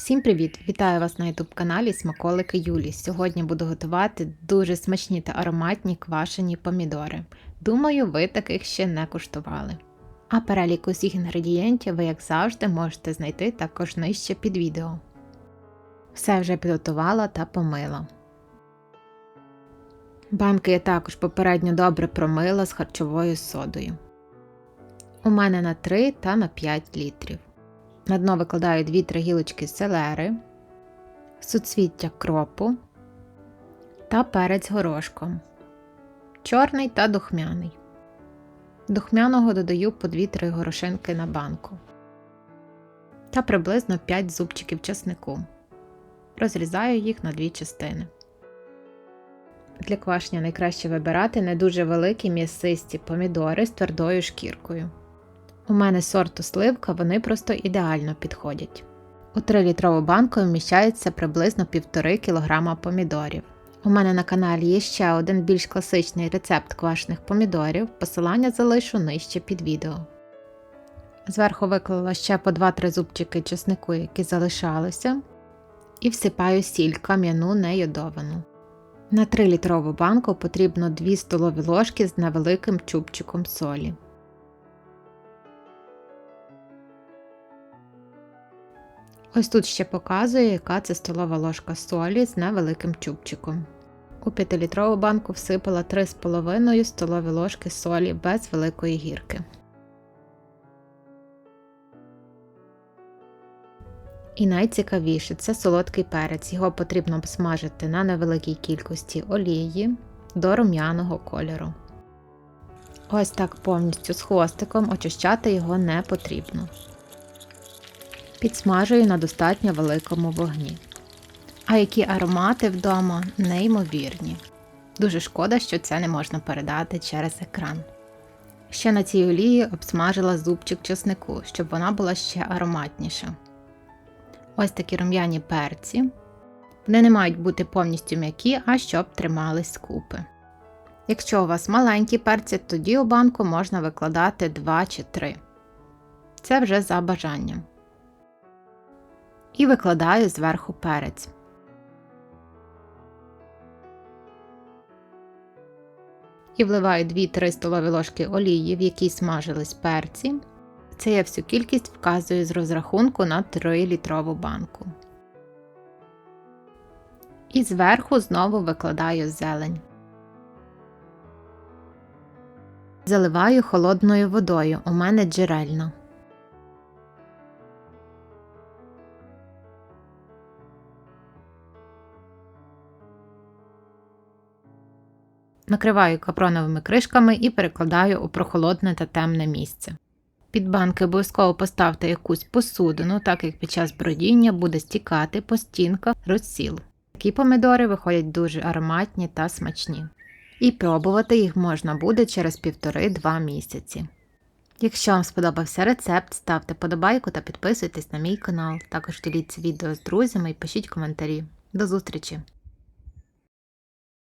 Всім привіт! Вітаю вас на youtube каналі Смаколики Юлі. Сьогодні буду готувати дуже смачні та ароматні квашені помідори. Думаю, ви таких ще не куштували. А перелік усіх інгредієнтів ви, як завжди, можете знайти також нижче під відео. Все вже підготувала та помила. Банки я також попередньо добре промила з харчовою содою. У мене на 3 та на 5 літрів. На дно викладаю 2-3 гілочки селери, суцвіття кропу та перець горошком. Чорний та духмяний. Духмяного додаю по 2-3 горошинки на банку та приблизно 5 зубчиків чеснику. Розрізаю їх на дві частини. Для квашення найкраще вибирати не дуже великі м'ясисті помідори з твердою шкіркою. У мене сорту сливка, вони просто ідеально підходять. У 3-літрову банку вміщається приблизно 1,5 кг помідорів. У мене на каналі є ще один більш класичний рецепт квашених помідорів, посилання залишу нижче під відео. Зверху виклала ще по 2-3 зубчики чеснику, які залишалися, і всипаю сіль кам'яну нейодовану. На 3-літрову банку потрібно 2 столові ложки з невеликим чубчиком солі. Ось тут ще показує, яка це столова ложка солі з невеликим чубчиком. У 5-літрову банку всипала 3,5 столові ложки солі без великої гірки. І найцікавіше це солодкий перець. Його потрібно обсмажити на невеликій кількості олії до рум'яного кольору. Ось так повністю з хвостиком очищати його не потрібно. Підсмажую на достатньо великому вогні. А які аромати вдома неймовірні. Дуже шкода, що це не можна передати через екран. Ще на цій олії обсмажила зубчик чеснику, щоб вона була ще ароматніша. Ось такі рум'яні перці. Вони не мають бути повністю м'які, а щоб тримались купи. Якщо у вас маленькі перці, тоді у банку можна викладати 2 чи 3. Це вже за бажанням. І викладаю зверху перець. І вливаю 2-3 столові ложки олії, в якій смажились перці. Це я всю кількість вказую з розрахунку на 3-літрову банку. І зверху знову викладаю зелень. Заливаю холодною водою, у мене джерельна. Накриваю капроновими кришками і перекладаю у прохолодне та темне місце. Під банки обов'язково поставте якусь посудину, так як під час бродіння буде стікати по стінках розсіл. Такі помідори виходять дуже ароматні та смачні. І пробувати їх можна буде через 1,5-2 місяці. Якщо вам сподобався рецепт, ставте подобайку та підписуйтесь на мій канал. Також діліться відео з друзями і пишіть коментарі. До зустрічі!